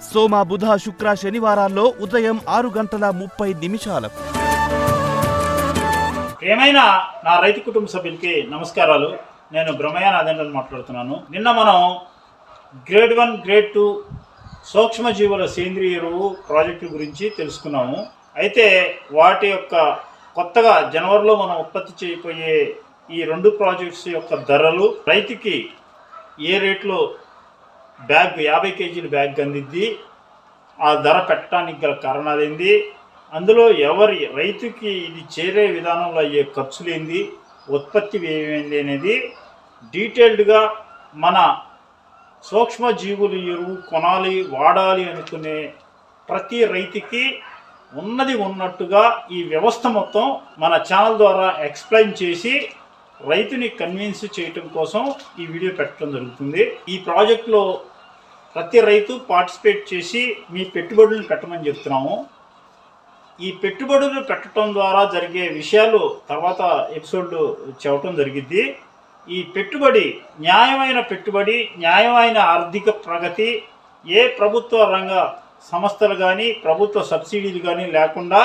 సోమ బుధ శుక్ర శనివారాల్లో ఉదయం ఆరు గంటల ముప్పై నిమిషాలకు. ఏమైనా నా రైతు కుటుంబ సభ్యులకి నమస్కారాలు. నేను బ్రహ్మయ్య నాదేంద్రన్ మాట్లాడుతున్నాను. నిన్న మనం గ్రేడ్ వన్ గ్రేడ్ టూ సూక్ష్మజీవుల సేంద్రియ ఎరువు ప్రాజెక్టు గురించి తెలుసుకున్నాము. అయితే వాటి యొక్క కొత్తగా జనవరిలో మనం ఉత్పత్తి చేయబోయే ఈ రెండు ప్రాజెక్ట్స్ యొక్క ధరలు రైతుకి ఏ రేట్లో బ్యాగ్ యాభై కేజీల బ్యాగ్ అందిద్ది. ఆ ధర పెట్టడానికి గల కారణాలు ఏంది? అందులో ఎవరి రైతుకి ఇది చేరే విధానంలో అయ్యే ఖర్చులు ఏంది? ఉత్పత్తి ఏమైంది అనేది డీటెయిల్డ్గా మన సూక్ష్మజీవులు ఎరువు కొనాలి వాడాలి అనుకునే ప్రతి రైతుకి ఉన్నది ఉన్నట్టుగా ఈ వ్యవస్థ మొత్తం మన ఛానల్ ద్వారా ఎక్స్ప్లెయిన్ చేసి రైతుని కన్విన్స్ చేయటం కోసం ఈ వీడియో పెట్టడం జరుగుతుంది. ఈ ప్రాజెక్ట్లో ప్రతి రైతు పార్టిసిపేట్ చేసి మీ పెట్టుబడులు పెట్టమని చెప్తున్నాము. ఈ పెట్టుబడులు పెట్టడం ద్వారా జరిగే విషయాలు తర్వాత ఎపిసోడ్ చెప్పడం జరిగిద్ది. ఈ పెట్టుబడి న్యాయమైన పెట్టుబడి న్యాయమైన ఆర్థిక ప్రగతి ఏ ప్రభుత్వ రంగ సంస్థలు కానీ ప్రభుత్వ సబ్సిడీలు కానీ లేకుండా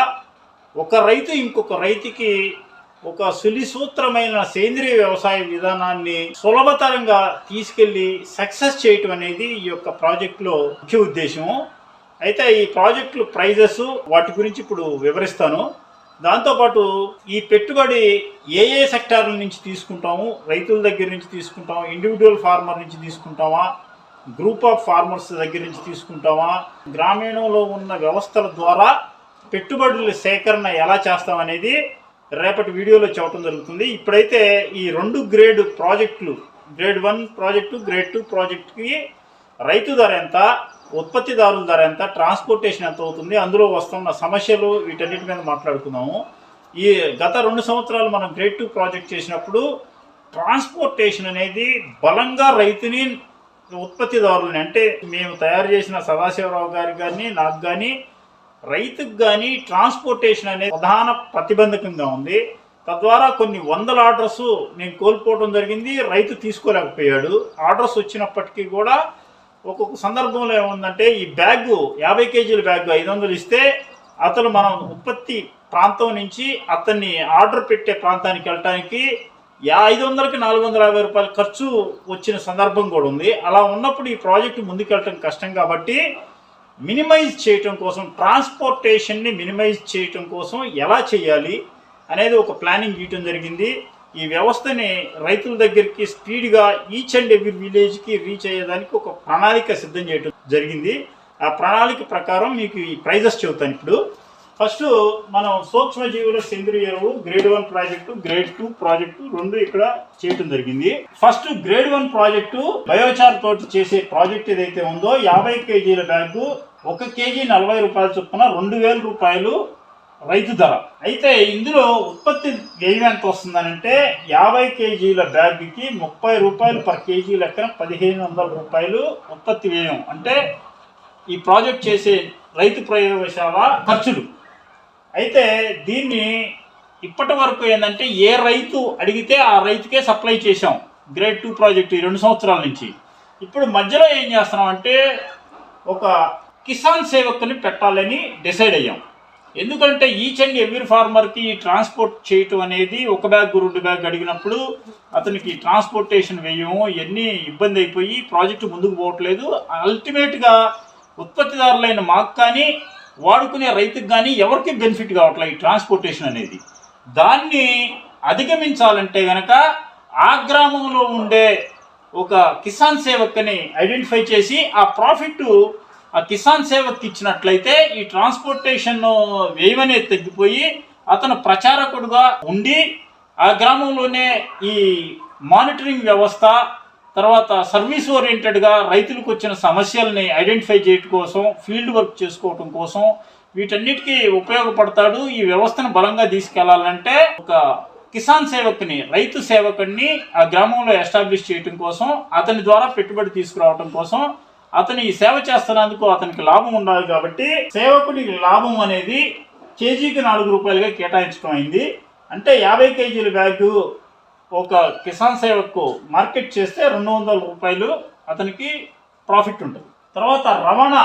ఒక రైతు ఇంకొక రైతుకి ఒక సులిసూత్రమైన సేంద్రియ వ్యవసాయ విధానాన్ని సులభతరంగా తీసుకెళ్ళి సక్సెస్ చేయటం అనేది ఈ యొక్క ప్రాజెక్టులో ముఖ్య ఉద్దేశము అయితే ఈ ప్రాజెక్టులు ప్రైజెస్ వాటి గురించి ఇప్పుడు వివరిస్తాను. దాంతోపాటు ఈ పెట్టుబడి ఏ ఏ సెక్టార్ల నుంచి తీసుకుంటాము రైతుల దగ్గర నుంచి తీసుకుంటాము ఇండివిజువల్ ఫార్మర్ నుంచి తీసుకుంటామా గ్రూప్ ఆఫ్ ఫార్మర్స్ దగ్గర నుంచి తీసుకుంటామా గ్రామీణంలో ఉన్న వ్యవస్థల ద్వారా పెట్టుబడుల సేకరణ ఎలా చేస్తామనేది రేపటి వీడియోలో చెప్పడం జరుగుతుంది. ఇప్పుడైతే ఈ రెండు గ్రేడ్ ప్రాజెక్టులు grade one project grade two ప్రాజెక్టుకి రైతు ధర ఎంత ఉత్పత్తిదారుల ధర ఎంత ట్రాన్స్పోర్టేషన్ ఎంత అవుతుంది అందులో వస్తున్న సమస్యలు వీటన్నిటి మీద మాట్లాడుకున్నాము ఈ గత రెండు సంవత్సరాలు మనం గ్రేడ్ టూ ప్రాజెక్ట్ చేసినప్పుడు ట్రాన్స్పోర్టేషన్ అనేది బలంగా రైతుని ఉత్పత్తిదారులని అంటే మేము తయారు చేసిన సదాశివరావు గారికి కానీ నాకు కానీ రైతుకు కానీ ట్రాన్స్పోర్టేషన్ అనేది ప్రధాన ప్రతిబంధకంగా ఉంది. తద్వారా కొన్ని వందల ఆర్డర్స్ నేను కోల్పోవడం జరిగింది. రైతు తీసుకోలేకపోయాడు. ఆర్డర్స్ వచ్చినప్పటికీ కూడా ఒక్కొక్క సందర్భంలో ఏముందంటే ఈ బ్యాగ్ యాభై కేజీల బ్యాగ్ ఐదు వందలు ఇస్తే అతను మనం ఉత్పత్తి ప్రాంతం నుంచి అతన్ని ఆర్డర్ పెట్టే ప్రాంతానికి వెళ్ళటానికి యా ఐదు వందలకి నాలుగు వందల యాభై రూపాయల ఖర్చు వచ్చిన సందర్భం కూడా ఉంది. అలా ఉన్నప్పుడు ఈ ప్రాజెక్టు ముందుకెళ్ళటం కష్టం కాబట్టి మినిమైజ్ చేయటం కోసం ట్రాన్స్పోర్టేషన్ని మినిమైజ్ చేయటం కోసం ఎలా చేయాలి అనేది ఒక ప్లానింగ్ గీయటం జరిగింది. ఈ వ్యవస్థని రైతుల దగ్గరికి స్పీడ్గా ఈచ్ అండ్ ఎవ్రీ విలేజ్కి రీచ్ అయ్యేదానికి ఒక ప్రణాళిక సిద్ధం చేయడం జరిగింది. ఆ ప్రణాళిక ప్రకారం మీకు ఈ ప్రైజెస్ చెబుతాను ఇప్పుడు. ఫస్ట్ మనం సూక్ష్మజీవుల సేంద్రియ ఎరువు grade one project grade two project రెండు ఇక్కడ చేయటం జరిగింది. First grade one project biochar తోటి చేసే ప్రాజెక్ట్ ఏదైతే ఉందో యాభై కేజీల బ్యాగు ఒక కేజీ నలభై రూపాయల చొప్పున రెండు వేల రూపాయలు రైతు ధర. అయితే ఇందులో ఉత్పత్తి వ్యయం ఎంత వస్తుందనంటే యాభై కేజీల బ్యాగ్కి ముప్పై రూపాయలు పర్ కేజీ లెక్కన పదిహేను వందల రూపాయలు ఉత్పత్తి వ్యయం. అంటే ఈ ప్రాజెక్ట్ చేసే రైతు ప్రయోగశాల ఖర్చులు. అయితే దీన్ని ఇప్పటి వరకు ఏంటంటే ఏ రైతు అడిగితే ఆ రైతుకే సప్లై చేశాం. గ్రేడ్ టూ ప్రాజెక్ట్ ఈ రెండు సంవత్సరాల నుంచి. ఇప్పుడు మధ్యలో ఏం చేస్తున్నాం అంటే ఒక కిసాన్ సేవకుని పెట్టాలని డిసైడ్ అయ్యాం. ఎందుకంటే ఈచ్ అండ్ ఎవ్రీ ఫార్మర్కి ట్రాన్స్పోర్ట్ చేయటం అనేది ఒక బ్యాగ్ రెండు బ్యాగ్ అడిగినప్పుడు అతనికి ట్రాన్స్పోర్టేషన్ వ్యయం ఇవన్నీ ఇబ్బంది అయిపోయి ప్రాజెక్టు ముందుకు పోవట్లేదు. అల్టిమేట్గా ఉత్పత్తిదారులైన మాకు కానీ వాడుకునే రైతుకు కానీ ఎవరికి బెనిఫిట్ కావట్లేదు ఈ ట్రాన్స్పోర్టేషన్ అనేది? దాన్ని అధిగమించాలంటే గనక ఆ గ్రామంలో ఉండే ఒక కిసాన్ సేవక్ని ఐడెంటిఫై చేసి ఆ ప్రాఫిట్ ఆ కిసాన్ సేవక్కి ఇచ్చినట్లయితే ఈ ట్రాన్స్పోర్టేషన్ వ్యయం అనేది తగ్గిపోయి అతను ప్రచారకుడుగా ఉండి ఆ గ్రామంలోనే ఈ మానిటరింగ్ వ్యవస్థ తర్వాత సర్వీస్ ఓరియంటెడ్గా రైతులకు వచ్చిన సమస్యల్ని ఐడెంటిఫై చేయడం కోసం ఫీల్డ్ వర్క్ చేసుకోవటం కోసం వీటన్నిటికీ ఉపయోగపడతాడు. ఈ వ్యవస్థను బలంగా తీసుకెళ్ళాలంటే ఒక కిసాన్ సేవకుని రైతు సేవకుని ఆ గ్రామంలో ఎస్టాబ్లిష్ చేయటం కోసం అతని ద్వారా పెట్టుబడి తీసుకురావటం కోసం అతని ఈ సేవ చేస్తున్నందుకు అతనికి లాభం ఉండాలి కాబట్టి సేవకుడికి లాభం అనేది కేజీకి నాలుగు రూపాయలుగా కేటాయించడం అయింది. అంటే యాభై కేజీల బ్యాగు ఒక కిసాన్ సేవకు మార్కెట్ చేస్తే రెండు వందల రూపాయలు అతనికి ప్రాఫిట్ ఉంటుంది. తర్వాత రవాణా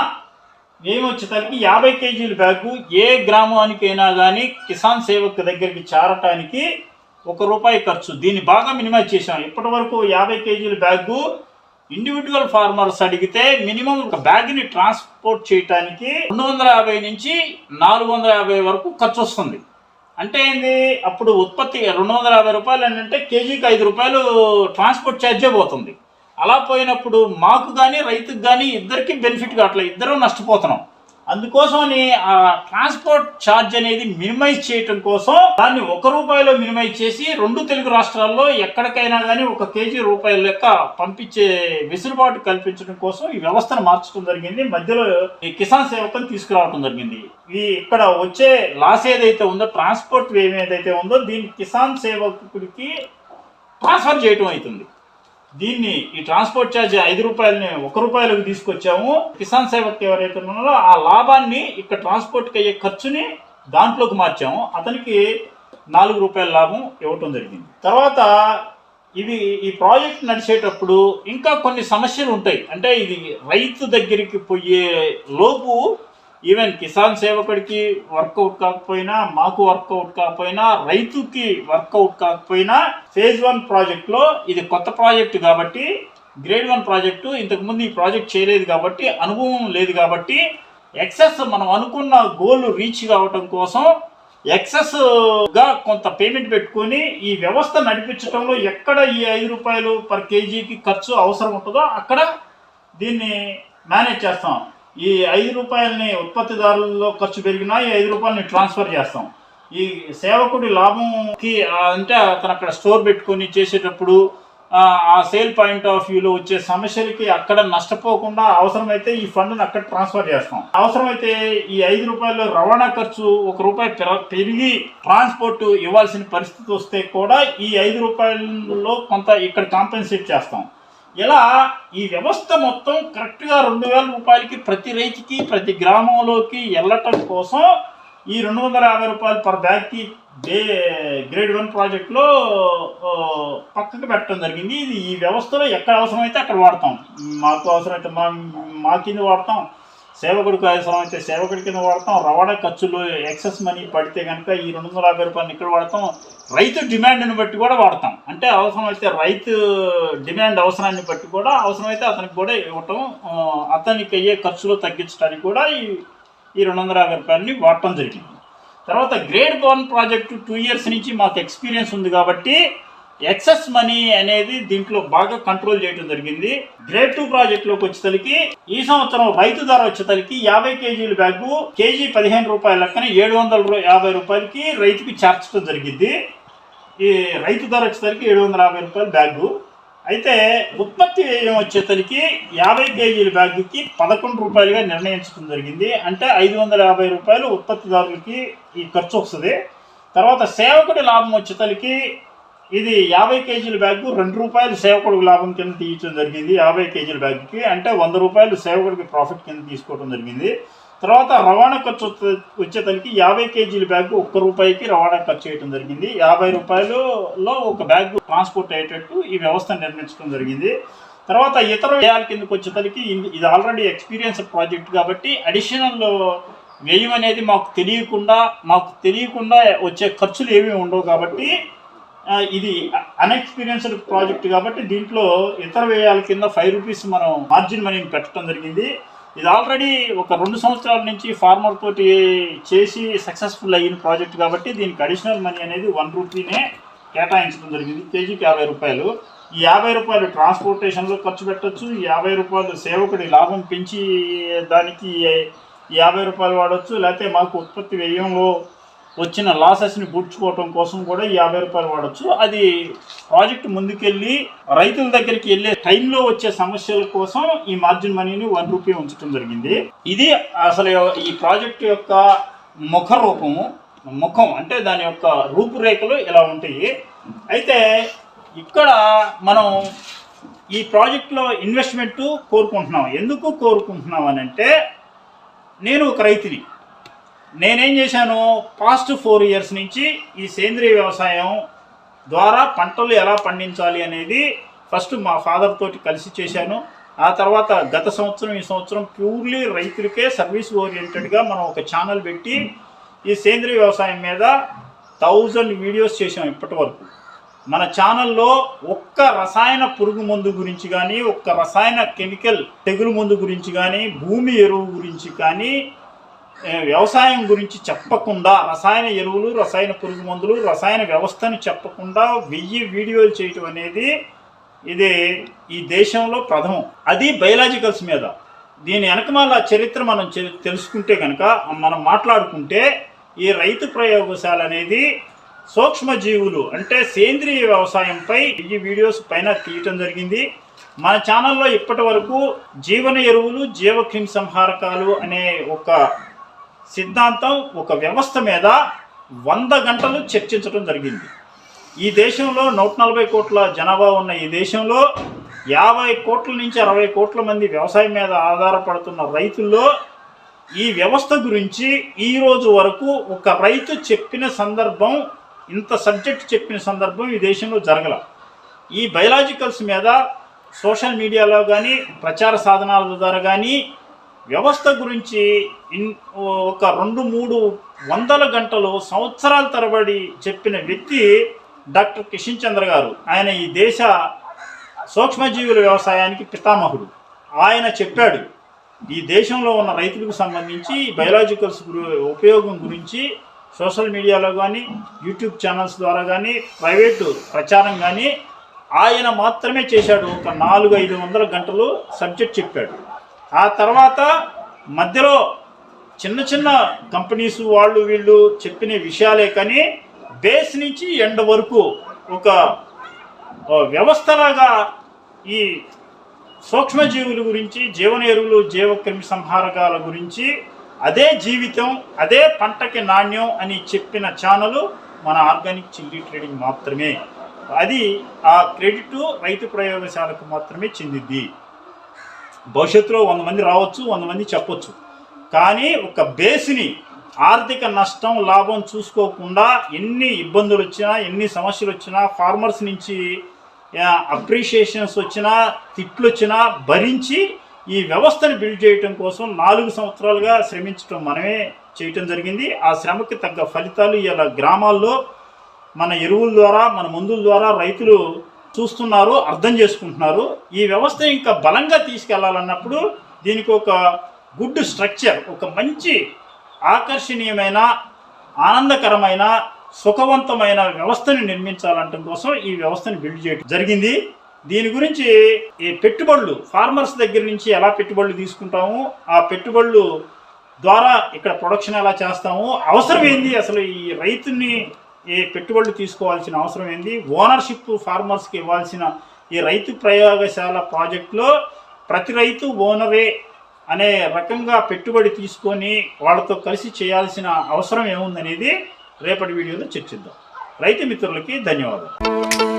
వ్యయం వచ్చేసరికి యాభై కేజీల బ్యాగు ఏ గ్రామానికైనా కానీ కిసాన్ సేవక్ దగ్గరికి చేరటానికి ఒక రూపాయి ఖర్చు. దీన్ని బాగా మినిమైజ్ చేశాం. ఇప్పటి వరకు యాభై కేజీల బ్యాగు ఇండివిజువల్ ఫార్మర్స్ అడిగితే మినిమం ఒక బ్యాగ్ని ట్రాన్స్పోర్ట్ చేయడానికి రెండు వందల యాభై నుంచి నాలుగు వందల యాభై వరకు ఖర్చు వస్తుంది. అంటే ఏంది? అప్పుడు ఉత్పత్తి రెండు వందల యాభై రూపాయలు ఏంటంటే కేజీకి ఐదు రూపాయలు ట్రాన్స్పోర్ట్ ఛార్జే పోతుంది. అలా పోయినప్పుడు మాకు కానీ రైతుకు కానీ ఇద్దరికి బెనిఫిట్ కావట్లేదు ఇద్దరం నష్టపోతున్నాం. అందుకోసమని ఆ ట్రాన్స్పోర్ట్ ఛార్జ్ అనేది మినిమైజ్ చేయటం కోసం దాన్ని ఒక రూపాయలో మినిమైజ్ చేసి రెండు తెలుగు రాష్ట్రాల్లో ఎక్కడికైనా కానీ ఒక కేజీ రూపాయల లెక్క పంపించే వెసులుబాటు కల్పించడం కోసం ఈ వ్యవస్థను మార్చడం జరిగింది. మధ్యలో ఈ కిసాన్ సేవకుని తీసుకురావడం జరిగింది. ఈ ఇక్కడ వచ్చే లాస్ ఏదైతే ఉందో ట్రాన్స్పోర్ట్ వ్యయం ఏదైతే ఉందో దీన్ని కిసాన్ సేవకుడికి ట్రాన్స్ఫర్ చేయటం అవుతుంది. దీన్ని ఈ ట్రాన్స్పోర్ట్ ఛార్జ్ ఐదు రూపాయలని ఒక రూపాయలకు తీసుకొచ్చాము. కిసాన్ సేవక్ ఎవరైతే ఉన్నారో ఆ లాభాన్ని ఇక్కడ ట్రాన్స్పోర్ట్కి అయ్యే ఖర్చుని దాంట్లోకి మార్చాము. అతనికి నాలుగు రూపాయల లాభం ఇవ్వటం జరిగింది. తర్వాత ఇది ఈ ప్రాజెక్ట్ నడిచేటప్పుడు ఇంకా కొన్ని సమస్యలు ఉంటాయి. అంటే ఇది రైతు దగ్గరికి పోయే లోపు ఈవెన్ కిసాన్ సేవకుడికి వర్కౌట్ కాకపోయినా మాకు వర్కౌట్ కాకపోయినా రైతుకి వర్కౌట్ కాకపోయినా ఫేజ్ వన్ ప్రాజెక్ట్లో ఇది కొత్త ప్రాజెక్టు కాబట్టి గ్రేడ్ వన్ ప్రాజెక్టు ఇంతకుముందు ఈ ప్రాజెక్ట్ చేయలేదు కాబట్టి అనుభవం లేదు కాబట్టి ఎక్సెస్ మనం అనుకున్న గోల్ రీచ్ కావటం కోసం ఎక్సెస్గా కొంత పేమెంట్ పెట్టుకొని ఈ వ్యవస్థ నడిపించడంలో ఎక్కడ ఈ ఐదు రూపాయలు పర్ కేజీకి ఖర్చు అవసరం ఉంటుందో అక్కడ దీన్ని మేనేజ్ చేస్తాం ఈ ఐదు రూపాయలని ఉత్పత్తిదారుల్లో ఖర్చు పెరిగినా ఈ ఐదు రూపాయలని ట్రాన్స్ఫర్ చేస్తాం. ఈ సేవకుడి లాభంకి అంటే అతను అక్కడ స్టోర్ పెట్టుకొని చేసేటప్పుడు ఆ, సేల్ పాయింట్ ఆఫ్ వ్యూలో వచ్చే సమస్యలకి అక్కడ నష్టపోకుండా అవసరమైతే ఈ ఫండ్ని అక్కడ ట్రాన్స్ఫర్ చేస్తాం. అవసరమైతే ఈ ఐదు రూపాయలు రవాణా ఖర్చు ఒక రూపాయి పెరిగి ట్రాన్స్పోర్ట్ ఇవ్వాల్సిన పరిస్థితి వస్తే కూడా ఈ ఐదు రూపాయలలో కొంత ఇక్కడ కాంపెన్సేట్ చేస్తాం. ఇలా ఈ వ్యవస్థ మొత్తం కరెక్ట్గా రెండు వేల రూపాయలకి ప్రతి రైతుకి ప్రతి గ్రామంలోకి వెళ్ళటం కోసం ఈ రెండు వందల యాభై రూపాయలు పర్ బ్యాగ్కి డే గ్రేడ్ వన్ ప్రాజెక్ట్లో పక్కకు పెట్టడం జరిగింది. ఇది ఈ వ్యవస్థలో ఎక్కడ అవసరమైతే అక్కడ వాడతాం. మాకు అవసరమైతే మా మా కింద వాడతాం. సేవకుడికి అయితే సేవకుడి కింద వాడతాం రవాణా ఖర్చులు ఎక్సెస్ మనీ పడితే కనుక ఈ రెండు వందల యాభై రూపాయలు ఇక్కడ వాడతాం. రైతు డిమాండ్ని బట్టి కూడా వాడతాం. అంటే అవసరం అయితే రైతు డిమాండ్ అవసరాన్ని బట్టి కూడా అవసరమైతే అతనికి కూడా ఇవ్వటం అతనికి అయ్యే ఖర్చులు తగ్గించడానికి కూడా ఈ ఈ రెండు వందల యాభై రూపాయలని వాడటం జరిగింది. తర్వాత grade one project two years నుంచి మాకు ఎక్స్పీరియన్స్ ఉంది కాబట్టి ఎక్సెస్ మనీ అనేది దీంట్లో బాగా కంట్రోల్ చేయడం జరిగింది. గ్రేడ్ టూ ప్రాజెక్టులోకి వచ్చేసరికి ఈ సంవత్సరం రైతు ధర వచ్చేసరికి యాభై కేజీల బ్యాగు కేజీ పదిహేను రూపాయల లెక్కన ఏడు వందల యాభై రూపాయలకి రైతుకి చేర్చడం జరిగింది. ఈ రైతు ధర వచ్చేసరికి ఏడు వందల యాభై రూపాయల బ్యాగు. అయితే ఉత్పత్తి వ్యయం వచ్చేసరికి యాభై కేజీల బ్యాగుకి పదకొండు రూపాయలుగా నిర్ణయించడం జరిగింది. అంటే ఐదు వందల యాభై రూపాయలు ఉత్పత్తిదారులకి ఈ ఖర్చు వస్తుంది. తర్వాత సేవకుడి లాభం వచ్చేసరికి ఇది యాభై కేజీల బ్యాగ్ రెండు రూపాయలు సేవకుడికి లాభం కింద తీయటం జరిగింది. యాభై కేజీల బ్యాగ్కి అంటే వంద రూపాయలు సేవకుడికి ప్రాఫిట్ కింద తీసుకోవడం జరిగింది. తర్వాత రవాణా ఖర్చు వచ్చే- వచ్చేసరికి యాభై కేజీల బ్యాగ్ ఒక్క రూపాయికి రవాణా ఖర్చు చేయడం జరిగింది. యాభై రూపాయలలో ఒక బ్యాగ్ ట్రాన్స్పోర్ట్ అయ్యేటట్టు ఈ వ్యవస్థ నిర్మించడం జరిగింది. తర్వాత ఇతర వ్యయాల కిందకు వచ్చేసరికి ఇది- ఆల్రెడీ ఎక్స్పీరియన్స్ ప్రాజెక్ట్ కాబట్టి అడిషనల్ వ్యయం అనేది మాకు తెలియకుండా మాకు తెలియకుండా వచ్చే ఖర్చులు ఏమీ ఉండవు కాబట్టి ఇది అన్ఎక్స్పీరియన్స్డ్ ప్రాజెక్ట్ కాబట్టి దీంట్లో ఇతర వ్యయాల కింద ఫైవ్ రూపీస్ మనం మార్జిన్ మనీని పెట్టడం జరిగింది. ఇది ఆల్రెడీ ఒక రెండు సంవత్సరాల నుంచి ఫార్మర్ తోటి చేసి సక్సెస్ఫుల్ అయిన ప్రాజెక్ట్ కాబట్టి దీనికి అడిషనల్ మనీ అనేది వన్ రూపీనే కేటాయించడం జరిగింది. కేజీకి యాభై రూపాయలు. ఈ యాభై రూపాయలు ట్రాన్స్పోర్టేషన్లో ఖర్చు పెట్టొచ్చు. యాభై రూపాయలు సేవకుడి లాభం పెంచి దానికి యాభై రూపాయలు వాడచ్చు. లేకపోతే మాకు ఉత్పత్తి వ్యయంలో వచ్చిన లాసెస్ని పూడ్చుకోవటం కోసం కూడా యాభై రూపాయలు వాడచ్చు. అది ప్రాజెక్ట్ ముందుకెళ్ళి రైతుల దగ్గరికి వెళ్ళే టైంలో వచ్చే సమస్యల కోసం ఈ మార్జిన్ మనీని వన్ రూపీ ఉంచడం జరిగింది. ఇది అసలు ఈ ప్రాజెక్ట్ యొక్క ముఖ రూపము ముఖం అంటే దాని యొక్క రూపురేఖలు ఇలా ఉంటాయి. అయితే ఇక్కడ మనం ఈ ప్రాజెక్ట్లో ఇన్వెస్ట్మెంట్ కోరుకుంటున్నాం. ఎందుకు కోరుకుంటున్నాం అని అంటే నేను ఒక రైతుని నేనేం చేశాను? పాస్ట్ ఫోర్ ఇయర్స్ నుంచి ఈ సేంద్రియ వ్యవసాయం ద్వారా పంటలు ఎలా పండించాలి అనేది ఫస్ట్ మా ఫాదర్ తోటి కలిసి చేశాను. ఆ తర్వాత గత సంవత్సరం ఈ సంవత్సరం ప్యూర్లీ రైతులకే సర్వీస్ ఓరియంటెడ్గా మనం ఒక ఛానల్ పెట్టి ఈ సేంద్రియ వ్యవసాయం మీద థౌజండ్ వీడియోస్ చేసాం ఇప్పటి వరకు మన ఛానల్లో ఒక్క రసాయన పురుగు మందు గురించి కానీ ఒక్క రసాయన కెమికల్ తెగులు మందు గురించి కానీ భూమి ఎరువు గురించి కానీ వ్యవసాయం గురించి చెప్పకుండా రసాయన ఎరువులు రసాయన పురుగు మందులు రసాయన వ్యవస్థను చెప్పకుండా వెయ్యి వీడియోలు చేయటం అనేది ఇది ఈ దేశంలో ప్రథమం. అది బయలాజికల్స్ మీద. దీని వెనకమాల చరిత్ర మనం తెలుసుకుంటే కనుక మనం మాట్లాడుకుంటే ఈ రైతు ప్రయోగశాల అనేది సూక్ష్మజీవులు అంటే సేంద్రియ వ్యవసాయంపై ఈ వీడియోస్ పైన తీయటం జరిగింది. మన ఛానల్లో ఇప్పటి వరకు జీవన ఎరువులు జీవక్రిమి సంహారకాలు అనే ఒక సిద్ధాంతం ఒక వ్యవస్థ మీద వంద గంటలు చర్చించడం జరిగింది. ఈ దేశంలో నూట నలభై కోట్ల జనాభా ఉన్న ఈ దేశంలో యాభై కోట్ల నుంచి అరవై కోట్ల మంది వ్యవసాయం మీద ఆధారపడుతున్న రైతుల్లో ఈ వ్యవస్థ గురించి ఈ రోజు వరకు ఒక రైతు చెప్పిన సందర్భం ఇంత సబ్జెక్ట్ చెప్పిన సందర్భం ఈ దేశంలో జరగల. ఈ బయలాజికల్స్ మీద సోషల్ మీడియాలో కానీ ప్రచార సాధనాల ద్వారా కానీ వ్యవస్థ గురించి ఇన్ ఒక రెండు మూడు వందల గంటలు సంవత్సరాల తరబడి చెప్పిన వ్యక్తి డాక్టర్ కిషన్ చంద్ర గారు. ఆయన ఈ దేశ సూక్ష్మజీవుల వ్యవసాయానికి పితామహుడు. ఆయన చెప్పాడు ఈ దేశంలో ఉన్న రైతులకు సంబంధించి బయలాజికల్స్ ఉపయోగం గురించి సోషల్ మీడియాలో కానీ యూట్యూబ్ ఛానల్స్ ద్వారా కానీ ప్రైవేటు ప్రచారం కానీ ఆయన మాత్రమే చేశాడు. ఒక నాలుగు ఐదు వందల గంటలు సబ్జెక్ట్ చెప్పాడు. ఆ తర్వాత మధ్యలో చిన్న చిన్న కంపెనీస్ వాళ్ళు వీళ్ళు చెప్పిన విషయాలే కానీ బేస్ నుంచి ఎండ్ వరకు ఒక వ్యవస్థలాగా ఈ సూక్ష్మజీవుల గురించి జీవన ఎరువులు జీవక్రిమి సంహారకాల గురించి అదే జీవితం అదే పంటకి నాణ్యం అని చెప్పిన ఛానల్ మన ఆర్గానిక్ చిల్లీ ట్రేడింగ్ మాత్రమే. అది ఆ క్రెడిట్ రైతు ప్రయోగశాలకు మాత్రమే చెందింది. భవిష్యత్తులో వంద మంది రావచ్చు వంద మంది చెప్పొచ్చు. కానీ ఒక బేస్ని ఆర్థిక నష్టం లాభం చూసుకోకుండా ఎన్ని ఇబ్బందులు వచ్చినా ఎన్ని సమస్యలు వచ్చినా ఫార్మర్స్ నుంచి అప్రిషియేషన్స్ వచ్చినా తిట్లు వచ్చినా భరించి ఈ వ్యవస్థను బిల్డ్ చేయటం కోసం నాలుగు సంవత్సరాలుగా శ్రమించడం మనమే చేయటం జరిగింది. ఆ శ్రమకి తగ్గ ఫలితాలు ఇలా గ్రామాల్లో మన ఎరువుల ద్వారా మన మందుల ద్వారా రైతులు చూస్తున్నారు అర్థం చేసుకుంటున్నారు. ఈ వ్యవస్థ ఇంకా బలంగా తీసుకెళ్ళాలన్నప్పుడు దీనికి ఒక గుడ్ స్ట్రక్చర్ ఒక మంచి ఆకర్షణీయమైన ఆనందకరమైన సుఖవంతమైన వ్యవస్థని నిర్మించాలంటం కోసం ఈ వ్యవస్థను బిల్డ్ చేయడం జరిగింది. దీని గురించి ఈ పెట్టుబడులు ఫార్మర్స్ దగ్గర నుంచి ఎలా పెట్టుబడులు తీసుకుంటాము ఆ పెట్టుబడులు ద్వారా ఇక్కడ ప్రొడక్షన్ ఎలా చేస్తాము అవసరం ఏంది అసలు ఈ రైతుని ఈ పెట్టుబడులు తీసుకోవాల్సిన అవసరం ఏంది? ఓనర్షిప్ ఫార్మర్స్కి ఇవ్వాల్సిన ఈ రైతు ప్రయోగశాల ప్రాజెక్టులో ప్రతి రైతు ఓనరే అనే రకంగా పెట్టుబడి తీసుకొని వాళ్ళతో కలిసి చేయాల్సిన అవసరం ఏముందనేది రేపటి వీడియోలో చర్చిద్దాం. రైతు మిత్రులకి ధన్యవాదాలు.